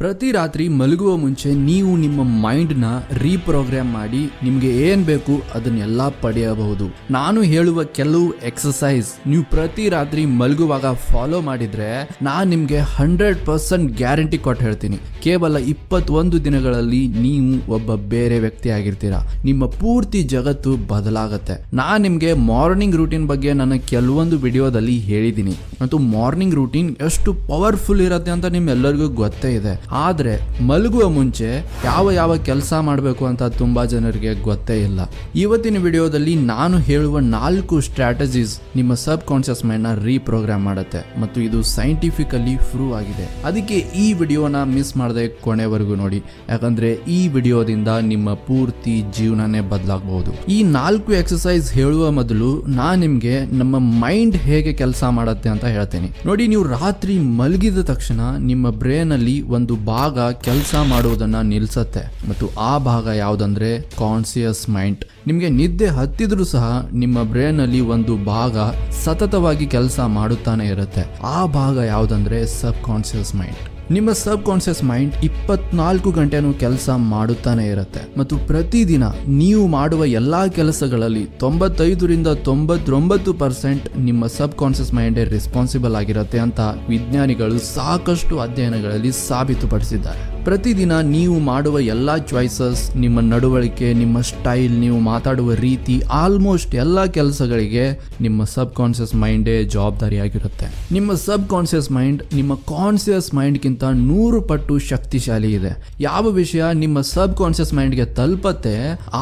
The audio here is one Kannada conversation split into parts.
ಪ್ರತಿ ರಾತ್ರಿ ಮಲಗುವ ಮುಂಚೆ ನೀವು ನಿಮ್ಮ ಮೈಂಡ್ನ ರೀಪ್ರೋಗ್ರಾಮ್ ಮಾಡಿ ನಿಮಗೆ ಏನು ಬೇಕು ಅದನ್ನೆಲ್ಲ ಪಡೆಯಬಹುದು. ನಾನು ಹೇಳುವ ಕೆಲವು ಎಕ್ಸಸೈಸ್ ನೀವು ಪ್ರತಿ ರಾತ್ರಿ ಮಲಗುವಾಗ ಫಾಲೋ ಮಾಡಿದ್ರೆ ನಾನು ನಿಮಗೆ ಹಂಡ್ರೆಡ್ ಪರ್ಸೆಂಟ್ ಗ್ಯಾರಂಟಿ ಕೊಟ್ಟು ಹೇಳ್ತೀನಿ. ಕೇವಲ ಇಪ್ಪತ್ತೊಂದು ದಿನಗಳಲ್ಲಿ ನೀವು ಒಬ್ಬ ಬೇರೆ ವ್ಯಕ್ತಿ ಆಗಿರ್ತೀರಾ ನಿಮ್ಮ ಪೂರ್ತಿ ಜಗತ್ತು ಬದಲಾಗತ್ತೆ. ನಾನು ನಿಮಗೆ ಮಾರ್ನಿಂಗ್ ರೂಟೀನ್ ಬಗ್ಗೆ ನನ್ನ ಕೆಲವೊಂದು ವಿಡಿಯೋದಲ್ಲಿ ಹೇಳಿದ್ದೀನಿ. ಮತ್ತು ಮಾರ್ನಿಂಗ್ ರೂಟೀನ್ ಎಷ್ಟು ಪವರ್ಫುಲ್ ಇರುತ್ತೆ ಅಂತ ನಿಮ್ಮೆಲ್ಲರಿಗೂ ಗೊತ್ತೇ ಇದೆ. ಆದರೆ ಮಲಗುವ ಮುಂಚೆ ಯಾವ ಯಾವ ಕೆಲಸ ಮಾಡಬೇಕು ಅಂತ ತುಂಬಾ ಜನರಿಗೆ ಗೊತ್ತೇ ಇಲ್ಲ. ಇವತ್ತಿನ ವಿಡಿಯೋದಲ್ಲಿ ನಾನು ಹೇಳುವ ನಾಲ್ಕು ಸ್ಟ್ರಾಟಜೀಸ್ ನಿಮ್ಮ ಸಬ್ ಕಾನ್ಶಿಯಸ್ ಮೈಂಡ್ನ ರೀಪ್ರೋಗ್ರಾಮ್ ಮಾಡುತ್ತೆ ಮತ್ತು ಇದು ಸೈಂಟಿಫಿಕಲಿ ಪ್ರೂವ್ ಆಗಿದೆ. ಅದಕ್ಕೆ ಈ ವಿಡಿಯೋನ ಮಿಸ್ ಮಾಡದೆ ಕೊನೆವರೆಗೂ ನೋಡಿ. ಯಾಕಂದ್ರೆ ಈ ವಿಡಿಯೋದಿಂದ ನಿಮ್ಮ ಪೂರ್ತಿ ಜೀವನನೇ ಬದಲಾಗಬಹುದು. ಈ ನಾಲ್ಕು ಎಕ್ಸಸೈಸ್ ಹೇಳುವ ಮೊದಲು ನಾನು ನಿಮಗೆ ನಮ್ಮ ಮೈಂಡ್ ಹೇಗೆ ಕೆಲಸ ಮಾಡುತ್ತೆ ಅಂತ ಹೇಳ್ತೇನೆ. ನೋಡಿ, ನೀವು ರಾತ್ರಿ ಮಲಗಿದ ತಕ್ಷಣ ನಿಮ್ಮ ಬ್ರೇನ್ ಅಲ್ಲಿ ಒಂದು ಭಾಗ ಕೆಲಸ ಮಾಡುವುದನ್ನ ನಿಲ್ಸತ್ತೆ. ಮತ್ತು ಆ ಭಾಗ ಯಾವುದಂದ್ರೆ ಕಾನ್ಸಿಯಸ್ ಮೈಂಡ್ ನಿಮಗೆ ನಿದ್ದೆ ಹತ್ತಿದ್ರೂ ಸಹ ನಿಮ್ಮ ಬ್ರೇನ್ ಅಲ್ಲಿ ಒಂದು ಭಾಗ ಸತತವಾಗಿ ಕೆಲಸ ಮಾಡುತ್ತಾನೆ ಇರುತ್ತೆ. ಆ ಭಾಗ ಯಾವುದಂದ್ರೆ ಸಬ್ ಕಾನ್ಸಿಯಸ್ ಮೈಂಡ್ ನಿಮ್ಮ ಸಬ್ ಕಾನ್ಸಿಯಸ್ ಮೈಂಡ್ ಇಪ್ಪತ್ನಾಲ್ಕು ಗಂಟೆನೂ ಕೆಲಸ ಮಾಡುತ್ತಾನೆ ಇರುತ್ತೆ. ಮತ್ತು ಪ್ರತಿದಿನ ನೀವು ಮಾಡುವ ಎಲ್ಲಾ ಕೆಲಸಗಳಲ್ಲಿ ತೊಂಬತ್ತೈದರಿಂದ ತೊಂಬತ್ತೊಂಬತ್ತು ಪರ್ಸೆಂಟ್ ನಿಮ್ಮ ಸಬ್ ಕಾನ್ಸಿಯಸ್ ಮೈಂಡೇ ರೆಸ್ಪಾನ್ಸಿಬಲ್ ಆಗಿರುತ್ತೆ ಅಂತ ವಿಜ್ಞಾನಿಗಳು ಸಾಕಷ್ಟು ಅಧ್ಯಯನಗಳಲ್ಲಿ ಸಾಬೀತುಪಡಿಸಿದ್ದಾರೆ. ಪ್ರತಿದಿನ ನೀವು ಮಾಡುವ ಎಲ್ಲ ಚಾಯ್ಸಸ್ ನಿಮ್ಮ ನಡವಳಿಕೆ, ನಿಮ್ಮ ಸ್ಟೈಲ್ ನೀವು ಮಾತಾಡುವ ರೀತಿ ಆಲ್ಮೋಸ್ಟ್ ಎಲ್ಲ ಕೆಲಸಗಳಿಗೆ ನಿಮ್ಮ ಸಬ್ ಕಾನ್ಸಿಯಸ್ ಮೈಂಡೇ ಜವಾಬ್ದಾರಿಯಾಗಿರುತ್ತೆ. ನಿಮ್ಮ ಸಬ್ ಕಾನ್ಸಿಯಸ್ ಮೈಂಡ್ ನಿಮ್ಮ ಕಾನ್ಸಿಯಸ್ ಮೈಂಡ್ಗಿಂತ ನೂರು ಪಟ್ಟು ಶಕ್ತಿಶಾಲಿ ಇದೆ. ಯಾವ ವಿಷಯ ನಿಮ್ಮ ಸಬ್ ಕಾನ್ಸಿಯಸ್ ಮೈಂಡ್ಗೆ ತಲುಪತ್ತೆ,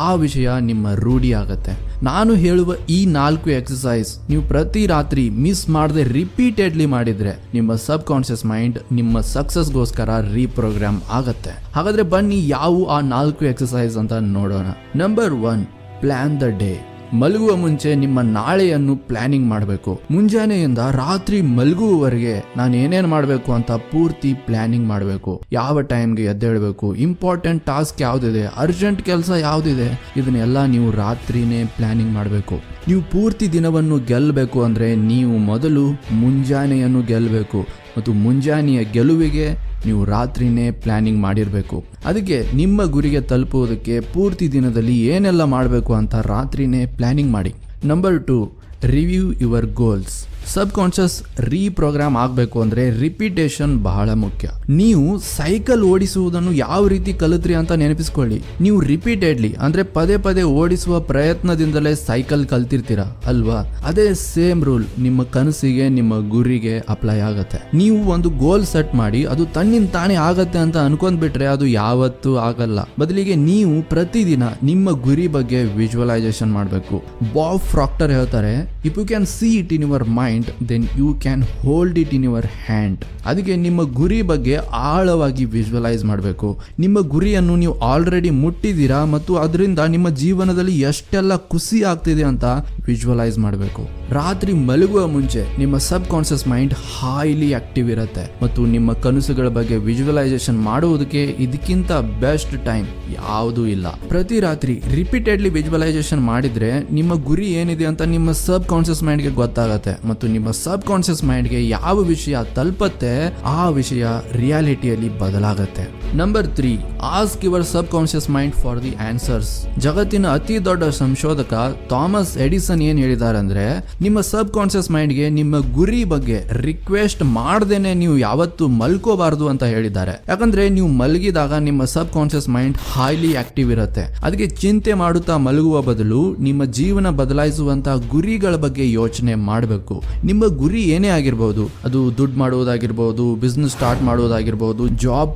ಆ ವಿಷಯ ನಿಮ್ಮ ರೂಢಿ ಆಗತ್ತೆ. ನಾನು ಹೇಳುವ ಈ ನಾಲ್ಕು ಎಕ್ಸಸೈಸ್ ನೀವು ಪ್ರತಿ ರಾತ್ರಿ ಮಿಸ್ ಮಾಡದೆ ರಿಪೀಟೆಡ್ಲಿ ಮಾಡಿದ್ರೆ ನಿಮ್ಮ ಸಬ್ ಕಾನ್ಶಿಯಸ್ ಮೈಂಡ್ ನಿಮ್ಮ ಸಕ್ಸಸ್ಗೋಸ್ಕರ ರೀಪ್ರೋಗ್ರಾಮ್ ಆಗತ್ತೆ. ಹಾಗಾದ್ರೆ ಬನ್ನಿ ಯಾವ ಆ ನಾಲ್ಕು ಎಕ್ಸಸೈಸ್ ಅಂತ ನೋಡೋಣ. Number one plan the day ಮಲಗುವ ಮುಂಚೆ ನಿಮ್ಮ ನಾಳೆಯನ್ನು ಪ್ಲಾನಿಂಗ್ ಮಾಡಬೇಕು. ಮುಂಜಾನೆಯಿಂದ ರಾತ್ರಿ ಮಲಗುವವರೆಗೆ ನಾನು ಏನೇನು ಮಾಡಬೇಕು ಅಂತ ಪೂರ್ತಿ ಪ್ಲಾನಿಂಗ್ ಮಾಡಬೇಕು. ಯಾವ ಟೈಮ್ಗೆ ಎದ್ದೇಳಬೇಕು? ಇಂಪಾರ್ಟೆಂಟ್ ಟಾಸ್ಕ್ ಯಾವ್ದಿದೆ? ಅರ್ಜೆಂಟ್ ಕೆಲಸ ಯಾವ್ದಿದೆ? ಇದನ್ನೆಲ್ಲ ನೀವು ರಾತ್ರಿನೇ ಪ್ಲಾನಿಂಗ್ ಮಾಡಬೇಕು. ನೀವು ಪೂರ್ತಿ ದಿನವನ್ನು ಗೆಲ್ಲಬೇಕು ಅಂದ್ರೆ ನೀವು ಮೊದಲು ಮುಂಜಾನೆಯನ್ನು ಗೆಲ್ಲಬೇಕು. ಮತ್ತು ಮುಂಜಾನೆಯ ಗೆಲುವಿಗೆ ನೀವು ರಾತ್ರಿನೇ ಪ್ಲಾನಿಂಗ್ ಮಾಡಿರಬೇಕು. ಅದಕ್ಕೆ ನಿಮ್ಮ ಗುರಿಗೆ ತಲುಪುವುದಕ್ಕೆ ಪೂರ್ತಿ ದಿನದಲ್ಲಿ ಏನೆಲ್ಲ ಮಾಡಬೇಕು ಅಂತ ರಾತ್ರಿನೇ ಪ್ಲಾನಿಂಗ್ ಮಾಡಿ. Number two, review your goals. Subconscious reprogram ಆಗಬೇಕು ಅಂದರೆ ರಿಪಿಟೇಷನ್ ಬಹಳ ಮುಖ್ಯ. ನೀವು ಸೈಕಲ್ ಓಡಿಸುವುದನ್ನು ಯಾವ ರೀತಿ ಕಲಿತ್ರಿ ಅಂತ ನೆನಪಿಸ್ಕೊಳ್ಳಿ. ನೀವು ರಿಪೀಟೆಡ್ಲಿ ಅಂದರೆ ಪದೇ ಪದೇ ಓಡಿಸುವ ಪ್ರಯತ್ನದಿಂದಲೇ ಸೈಕಲ್ ಕಲ್ತಿರ್ತೀರ? ಅಲ್ವಾ? ಅದೇ ಸೇಮ್ ರೂಲ್ ನಿಮ್ಮ ಕನಸಿಗೆ, ನಿಮ್ಮ ಗುರಿಗೆ ಅಪ್ಲೈ ಆಗುತ್ತೆ. ನೀವು ಒಂದು ಗೋಲ್ ಸೆಟ್ ಮಾಡಿ, ಅದು ತನ್ನಿಂದ ತಾನೇ ಆಗತ್ತೆ ಅಂತ ಅನ್ಕೊಂಡ್ಬಿಟ್ರೆ ಅದು ಯಾವತ್ತೂ ಆಗಲ್ಲ. ಬದಲಿಗೆ ನೀವು ಪ್ರತಿದಿನ ನಿಮ್ಮ ಗುರಿ ಬಗ್ಗೆ ವಿಜುವಲೈಸೇಷನ್ ಮಾಡಬೇಕು. ಬಾಬ್ ಫ್ರಾಕ್ಟರ್ ಹೇಳ್ತಾರೆ if you can see it in your mind then you can hold it in your hand ಅದಕ್ಕೆ ನಿಮ್ಮ ಗುರಿ ಬಗ್ಗೆ ಆಳವಾಗಿ ವಿಜುವಲೈಸ್ ಮಾಡಬೇಕು. ನಿಮ್ಮ ಗುರಿಯನ್ನು ನೀವು ಆಲ್ರೆಡಿ ಮುಟ್ಟಿದ್ದೀರಾ ಮತ್ತು ಅದರಿಂದ ನಿಮ್ಮ ಜೀವನದಲ್ಲಿ ಎಷ್ಟೆಲ್ಲ ಖುಷಿ ಆಗ್ತಿದೆ ಅಂತ ವಿಜುವಲೈಸ್ ಮಾಡಬೇಕು. ರಾತ್ರಿ ಮಲಗುವ ಮುಂಚೆ ನಿಮ್ಮ subconscious mind highly active ಇರುತ್ತೆ. ಮತ್ತು ನಿಮ್ಮ ಕನಸುಗಳ ಬಗ್ಗೆ ವಿಜುವಲೈಸೇಷನ್ ಮಾಡುವುದಕ್ಕೆ ಇದಕ್ಕಿಂತ ಬೆಸ್ಟ್ ಟೈಮ್ ಯಾವುದೂ ಇಲ್ಲ. ಪ್ರತಿ ರಾತ್ರಿ ರಿಪೀಟೆಡ್ಲಿ ವಿಜುವಲೈಸೇಷನ್ ಮಾಡಿದ್ರೆ ನಿಮ್ಮ ಗುರಿ ಏನಿದೆ ಅಂತ ನಿಮ್ಮ ಸಬ್ ಕಾನ್ಸಿಯಸ್ ಮೈಂಡ್ಗೆ ಗೊತ್ತಾಗತ್ತೆ. ಮತ್ತು ನಿಮ್ಮ ಸಬ್ ಮೈಂಡ್ ಮೈಂಡ್ಗೆ ಯಾವ ವಿಷಯ ತಲುಪತ್ತೆ ಆ ವಿಷಯ ರಿಯಾಲಿಟಿಯಲ್ಲಿ ಬದಲಾಗತ್ತೆ. Number three ask your subconscious mind for the answers ಜಗತ್ತಿನ ಅತಿ ದೊಡ್ಡ ಸಂಶೋಧಕ ಥಾಮಸ್ ಎಡಿಸನ್ ಏನ್ ಹೇಳಿದಾರಂದ್ರೆ, ನಿಮ್ಮ ಸಬ್ ಕಾನ್ಸಿಯಸ್ ಮೈಂಡ್ಗೆ ನಿಮ್ಮ ಗುರಿ ಬಗ್ಗೆ ರಿಕ್ವೆಸ್ಟ್ ಮಾಡ್ದೇನೆ ನೀವು ಯಾವತ್ತು ಮಲ್ಕೋಬಾರದು ಅಂತ ಹೇಳಿದ್ದಾರೆ. ಯಾಕಂದ್ರೆ ನೀವು ಮಲಗಿದಾಗ ನಿಮ್ಮ subconscious mind highly active ಇರುತ್ತೆ. ಅದಕ್ಕೆ ಚಿಂತೆ ಮಾಡುತ್ತಾ ಮಲಗುವ ಬದಲು ನಿಮ್ಮ ಜೀವನ ಬದಲಾಯಿಸುವಂತಹ ಗುರಿಗಳ ಬಗ್ಗೆ ಯೋಚನೆ ಮಾಡಬೇಕು. ನಿಮ್ಮ ಗುರಿ ಏನೇ ಆಗಿರ್ಬೋದು, ಅದು ದುಡ್ಡು ಮಾಡುವುದಾಗಿರ್ಬೋದು ಬಿಸ್ನೆಸ್ ಸ್ಟಾರ್ಟ್ ಮಾಡುವುದಾಗಿರ್ಬೋದು ಜಾಬ್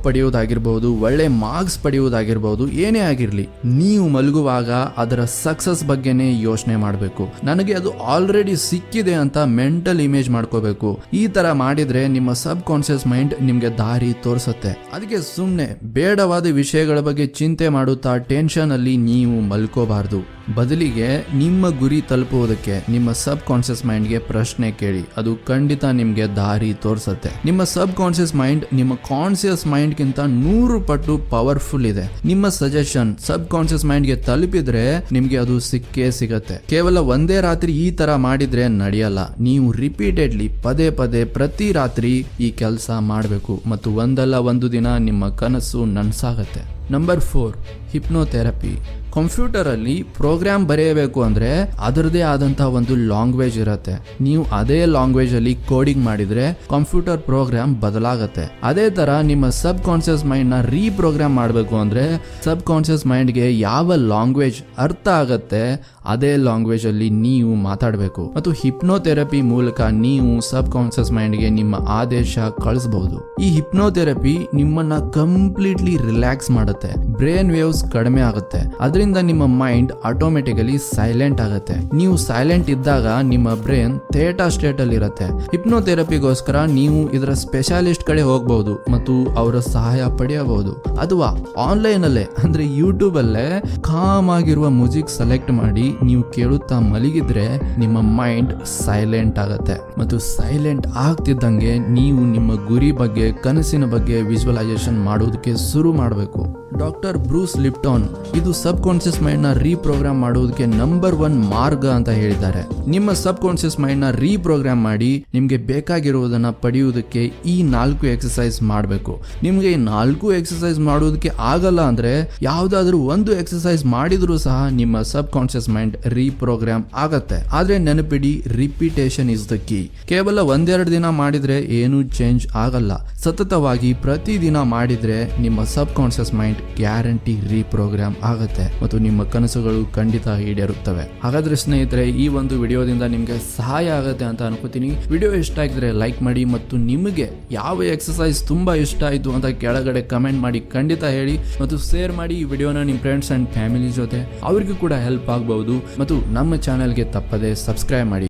ಪಡೆಯುವುದಾಗಿರ್ಬೋದು ಒಳ್ಳೆ ಮಾರ್ಕ್ಸ್ ಪಡೆಯುವುದಾಗಿರ್ಬೋದು, ಏನೇ ಆಗಿರಲಿ, ನೀವು ಮಲಗುವಾಗ ಅದರ ಸಕ್ಸಸ್ ಬಗ್ಗೆನೇ ಯೋಚನೆ ಮಾಡಬೇಕು. ನನಗೆ ಅದು ಆಲ್ರೆಡಿ ಸಿಕ್ಕಿದೆ ಅಂತ ಮೆಂಟಲ್ ಇಮೇಜ್ ಮಾಡ್ಕೋಬೇಕು. ಈ ತರ ಮಾಡಿದ್ರೆ ನಿಮ್ಮ ಸಬ್ ಕಾನ್ಶಿಯಸ್ ಮೈಂಡ್ ನಿಮ್ಗೆ ದಾರಿ ತೋರಿಸುತ್ತೆ. ಅದಕ್ಕೆ ಸುಮ್ಮನೆ ಬೇಡವಾದ ವಿಷಯಗಳ ಬಗ್ಗೆ ಚಿಂತೆ ಮಾಡುತ್ತಾ ಟೆನ್ಷನ್ ಅಲ್ಲಿ ನೀವು ಮಲ್ಕೋಬಾರ್ದು. ಬದಲಿಗೆ ನಿಮ್ಮ ಗುರಿ ತಲುಪುವುದಕ್ಕೆ ನಿಮ್ಮ ಸಬ್ ಕಾನ್ಷಿಯಸ್ ಮೈಂಡ್ಗೆ ಪ್ರಶ್ನೆ ಕೇಳಿ. ಅದು ಖಂಡಿತ ನಿಮಗೆ ದಾರಿ ತೋರಿಸುತ್ತೆ. ನಿಮ್ಮ ಸಬ್ ಕಾನ್ಷಿಯಸ್ ಮೈಂಡ್ ನಿಮ್ಮ ಕಾನ್ಷಿಯಸ್ ಮೈಂಡ್ಗಿಂತ ನೂರು ಪಟ್ಟು ಪವರ್ಫುಲ್ ಇದೆ. ನಿಮ್ಮ ಸಜೆಷನ್ ಸಬ್ ಕಾನ್ಷಿಯಸ್ ಮೈಂಡ್ಗೆ ತಲುಪಿದ್ರೆ ನಿಮಗೆ ಅದು ಸಿಕ್ಕೇ ಸಿಗತ್ತೆ. ಕೇವಲ ಒಂದೇ ರಾತ್ರಿ ಈ ತರ ಮಾಡಿದ್ರೆ ನಡೆಯಲ್ಲ. ನೀವು ರಿಪೀಟೆಡ್ಲಿ ಪದೇ ಪದೇ ಪ್ರತಿ ರಾತ್ರಿ ಈ ಕೆಲಸ ಮಾಡಬೇಕು ಮತ್ತು ಒಂದಲ್ಲ ಒಂದು ದಿನ ನಿಮ್ಮ ಕನಸು ನನ್ಸಾಗತ್ತೆ. Number four, hypnotherapy. ಕಂಪ್ಯೂಟರಲ್ಲಿ ಪ್ರೋಗ್ರಾಮ್ ಬರೆಯಬೇಕು ಅಂದ್ರೆ ಅದರದೇ ಆದಂತಹ ಒಂದು ಲಾಂಗ್ವೇಜ್ ಇರುತ್ತೆ. ನೀವು ಅದೇ ಲಾಂಗ್ವೇಜ್ ಅಲ್ಲಿ ಕೋಡಿಂಗ್ ಮಾಡಿದ್ರೆ ಕಂಪ್ಯೂಟರ್ ಪ್ರೋಗ್ರಾಮ್ ಬದಲಾಗತ್ತೆ. ಅದೇ ತರ ನಿಮ್ಮ ಸಬ್ ಕಾನ್ಶಿಯಸ್ ಮೈಂಡ್ನ ರೀಪ್ರೋಗ್ರಾಮ್ ಮಾಡಬೇಕು ಅಂದ್ರೆ ಸಬ್ ಮೈಂಡ್ ಮೈಂಡ್ಗೆ ಯಾವ ಲಾಂಗ್ವೇಜ್ ಅರ್ಥ ಆಗತ್ತೆ ಅದೇ ಲಾಂಗ್ವೇಜ್ ಅಲ್ಲಿ ನೀವು ಮಾತಾಡಬೇಕು. ಮತ್ತು ಹಿಪ್ನೋಥೆರಪಿ ಮೂಲಕ ನೀವು ಸಬ್ ಮೈಂಡ್ಗೆ ನಿಮ್ಮ ಆದೇಶ ಕಳಿಸಬಹುದು ಈ ಹಿಪ್ನೋಥೆರಪಿ ನಿಮ್ಮನ್ನ ಕಂಪ್ಲೀಟ್ಲಿ ರಿಲ್ಯಾಕ್ಸ್ ಮಾಡುತ್ತೆ. ಬ್ರೈನ್ ವೇವ್ಸ್ ಕಡಿಮೆ ಆಗುತ್ತೆ. ಅದರಿಂದ ನಿಮ್ಮ ಮೈಂಡ್ ಆಟೋಮೆಟಿಕಲಿ ಸೈಲೆಂಟ್ ಆಗುತ್ತೆ. ನೀವು ಸೈಲೆಂಟ್ ಇದ್ದಾಗ ನಿಮ್ಮ ಬ್ರೈನ್ ಥೇಟಾ ಸ್ಟೇಟ್ ಅಲ್ಲಿ ಇರುತ್ತೆ. ಹಿಪ್ನೋಥೆರಪಿಗೋಸ್ಕರ ನೀವು ಇದರ ಸ್ಪೆಷಾಲಿಸ್ಟ್ ಕಡೆ ಹೋಗಬಹುದು ಮತ್ತು ಅವರ ಸಹಾಯ ಪಡೆಯಬಹುದು. ಅಥವಾ ಆನ್ಲೈನ್ ಅಲ್ಲೇ, ಅಂದ್ರೆ ಯೂಟ್ಯೂಬ್ ಅಲ್ಲೇ ಕಾಮ್ ಆಗಿರುವ ಮ್ಯೂಸಿಕ್ ಸೆಲೆಕ್ಟ್ ಮಾಡಿ ನೀವು ಕೇಳುತ್ತಾ ಮಲಗಿದ್ರೆ ನಿಮ್ಮ ಮೈಂಡ್ ಸೈಲೆಂಟ್ ಆಗುತ್ತೆ. ಮತ್ತು ಸೈಲೆಂಟ್ ಆಗ್ತಿದ್ದಂಗೆ ನೀವು ನಿಮ್ಮ ಗುರಿ ಬಗ್ಗೆ, ಕನಸಿನ ಬಗ್ಗೆ ವಿಜುವಲೈಸೇಷನ್ ಮಾಡೋದಕ್ಕೆ ಶುರು ಮಾಡಬೇಕು. ಡಾಕ್ಟರ್ ಬ್ರೂಸ್ ಲಿಪ್ಟಾನ್, ಇದು ಸಬ್ ಕಾನ್ಷಿಯಸ್ ಮೈಂಡ್ನ ರೀಪ್ರೋಗ್ರಾಮ್ ಮಾಡುವುದಕ್ಕೆ ನಂಬರ್ ಒನ್ ಮಾರ್ಗ ಅಂತ ಹೇಳಿದ್ದಾರೆ. ನಿಮ್ಮ ಸಬ್ ಕಾನ್ಸಿಯಸ್ ಮೈಂಡ್ನ ರೀಪ್ರೋಗ್ರಾಮ್ ಮಾಡಿ ನಿಮ್ಗೆ ಬೇಕಾಗಿರುವುದನ್ನ ಪಡೆಯುವುದಕ್ಕೆ ಈ ನಾಲ್ಕು ಎಕ್ಸಸೈಸ್ ಮಾಡಬೇಕು. ನಿಮ್ಗೆ ಈ ನಾಲ್ಕು ಎಕ್ಸಸೈಸ್ ಮಾಡುವುದಕ್ಕೆ ಆಗಲ್ಲ ಅಂದ್ರೆ ಯಾವ್ದಾದ್ರು ಒಂದು ಎಕ್ಸಸೈಸ್ ಮಾಡಿದ್ರು ಸಹ ನಿಮ್ಮ ಸಬ್ ಕಾನ್ಶಿಯಸ್ ಮೈಂಡ್ ರೀಪ್ರೋಗ್ರಾಮ್ ಆಗತ್ತೆ. ಆದ್ರೆ ನೆನಪಿಡಿ ರಿಪಿಟೇಷನ್ ಇಸ್ ದ ಕೀ ಕೇವಲ ಒಂದೆರಡು ದಿನ ಮಾಡಿದ್ರೆ ಏನು ಚೇಂಜ್ ಆಗಲ್ಲ. ಸತತವಾಗಿ ಪ್ರತಿದಿನ ಮಾಡಿದ್ರೆ ನಿಮ್ಮ subconscious mind guarantee reprogram ಆಗತ್ತೆ. ಮತ್ತು ನಿಮ್ಮ ಕನಸುಗಳು ಖಂಡಿತ ಈಡೇರುತ್ತವೆ. ಹಾಗಾದ್ರೆ ಸ್ನೇಹಿತರೆ, ಈ ಒಂದು ವಿಡಿಯೋದಿಂದ ನಿಮಗೆ ಸಹಾಯ ಆಗುತ್ತೆ ಅಂತ ಅನ್ಕೋತೀನಿ. ವಿಡಿಯೋ ಇಷ್ಟ ಆಗಿದ್ರೆ ಲೈಕ್ ಮಾಡಿ ಮತ್ತು ನಿಮಗೆ ಯಾವ ಎಕ್ಸಸೈಸ್ ತುಂಬಾ ಇಷ್ಟ ಆಯಿತು ಅಂತ ಕೆಳಗಡೆ ಕಮೆಂಟ್ ಮಾಡಿ ಖಂಡಿತ ಹೇಳಿ ಮತ್ತು ಶೇರ್ ಮಾಡಿ ಈ ವಿಡಿಯೋನ ನಿಮ್ಮ ಫ್ರೆಂಡ್ಸ್ ಅಂಡ್ ಫ್ಯಾಮಿಲಿ ಜೊತೆ. ಅವ್ರಿಗೂ ಕೂಡ ಹೆಲ್ಪ್ ಆಗಬಹುದು ಮತ್ತು ನಮ್ಮ ಚಾನೆಲ್ಗೆ ತಪ್ಪದೆ ಸಬ್ಸ್ಕ್ರೈಬ್ ಮಾಡಿ.